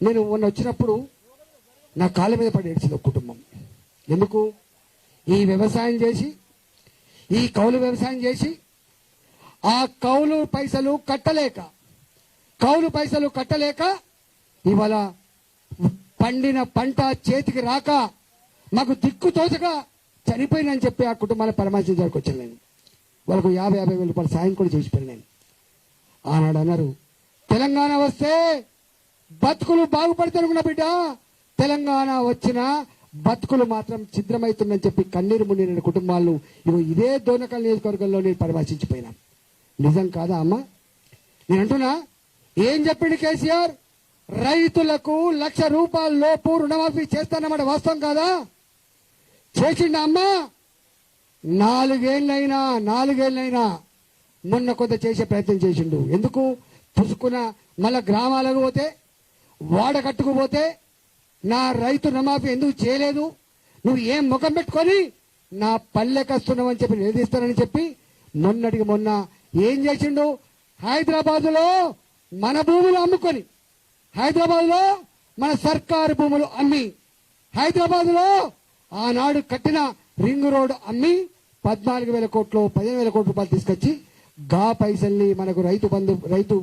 నేను మొన్న వచ్చినప్పుడు నా కాళ్ళ మీద పడి ఏడ్చింది ఒక కుటుంబం. ఎందుకు? ఈ వ్యవసాయం చేసి ఈ కౌలు వ్యవసాయం చేసి ఆ కౌలు పైసలు కట్టలేక కౌలు పైసలు కట్టలేక ఇవాళ పండిన పంట చేతికి రాక మాకు దిక్కు తోచగా చనిపోయిందని చెప్పి ఆ కుటుంబాన్ని పరామర్శించడానికి వచ్చాను నేను. వాళ్ళకు యాభై యాభై వేల రూపాయలు సాయం కూడా చేసిపోయాను నేను ఆనాడు అన్నారు తెలంగాణ వస్తే బతుకులు బాగుపడతానుకున్న బిడ్డ. తెలంగాణ వచ్చిన బతుకులు మాత్రం ఛిద్రమవుతుందని చెప్పి కన్నీరు మునిగిన కుటుంబాలు ఇగో ఇదే దోనకల్ నియోజకవర్గంలో నేను పరిభాషించిపోయినా. నిజం కాదా అమ్మా? నేను అంటున్నా ఏం చెప్పిండు కేసీఆర్? రైతులకు లక్ష రూపాయల లోపు రుణమాఫీ చేస్తానన్నమాట వాస్తవం కాదా? చేసిండ అమ్మా? నాలుగేళ్ళైనా నాలుగేళ్ళైనా మొన్న కొంత చేసే ప్రయత్నం చేసిండు. ఎందుకు? పుసుకున్న మళ్ళా గ్రామాలకు పోతే వాడ కట్టుకుపోతే నా రైతు రుణమాఫీ ఎందుకు చేయలేదు? నువ్వు ఏం ముఖం పెట్టుకొని నా పల్లె వస్తున్నావని చెప్పి నిలదీస్తానని చెప్పి మొన్నటికి మొన్న ఏం చేసిండు? హైదరాబాద్లో మన భూములు అమ్ముకొని హైదరాబాద్లో మన సర్కారు భూములు అమ్మి హైదరాబాద్లో ఆనాడు కట్టిన రింగ్ రోడ్ అమ్మి పద్నాలుగు వేల కోట్లు పదిహేను వేల కోట్ల రూపాయలు తీసుకొచ్చి గా పైసల్ని మనకు రైతు బంధు రైతు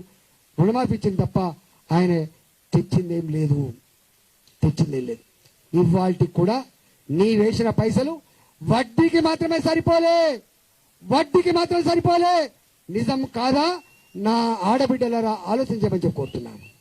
రుణమాఫీ ఇచ్చింది తప్ప ఆయన తెచ్చిందేం లేదు. తెచ్చిందేం లేదు. ఇవాళకి కూడా నీ వేసిన పైసలు వడ్డీకి మాత్రమే సరిపోలే. వడ్డీకి మాత్రం సరిపోలే. నిజం కాదా? నా ఆడబిడ్డలరా ఆలోచించమని చెప్పుకోరుతున్నాను